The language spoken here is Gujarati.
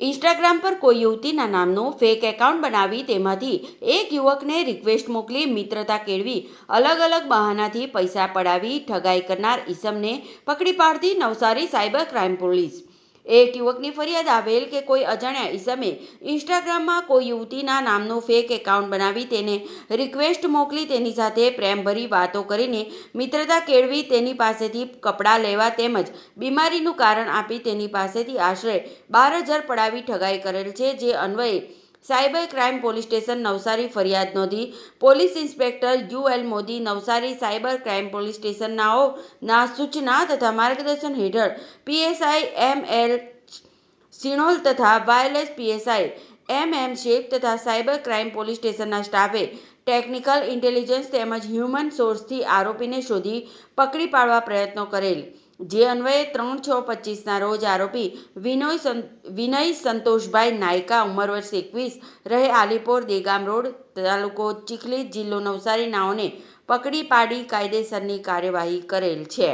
ઇન્સ્ટાગ્રામ પર કોઈ યુવતીના નામનું ફેક એકાઉન્ટ બનાવી તેમાંથી એક યુવકને રિક્વેસ્ટ મોકલી મિત્રતા કેળવી, અલગ અલગ બહાનાથી પૈસા પડાવી ઠગાઈ કરનાર ઈસમને પકડી પાડતી નવસારી સાયબર ક્રાઇમ પોલીસ. એક યુવકની ફરિયાદ આવેલ કે કોઈ અજાણ્યા ઈસમે ઇન્સ્ટાગ્રામમાં કોઈ યુવતીના નામનું ફેક એકાઉન્ટ બનાવી તેને રિક્વેસ્ટ મોકલી તેની સાથે પ્રેમભરી વાતો કરીને મિત્રતા કેળવી તેની પાસેથી કપડાં લેવા તેમજ બીમારીનું કારણ આપી તેની પાસેથી આશરે બાર હજાર પડાવી ઠગાઈ કરેલ છે, જે અન્વયે cyber crime police station Navsari ફરિયાદ નોંધી. Police inspector U L Modi Navsari cyber crime police સ્ટેશનનાઓ ના સૂચના તથા માર્ગદર્શન હેઠળ પીએસઆઈ એમ એલ સિણોલ તથા wireless PSI M M Shaikh તથા સાયબર ક્રાઇમ પોલીસ સ્ટેશનના સ્ટાફે ટેકનિકલ ઇન્ટેલિજન્સ તેમજ હ્યુમન સોર્સથી આરોપીને શોધી પકડી પાડવા પ્રયત્નો કરેલ. જે અન્વયે ત્રણ છ પચીસના રોજ આરોપી વિનોય વિનય સંતોષભાઈ નાયકા, ઉંમર વર્ષ એકવીસ, રહે આલીપોર દેગામ રોડ, તાલુકો ચીખલી જિલ્લો નવસારી, નાઓને પકડી પાડી કાયદેસરની કાર્યવાહી કરેલ છે.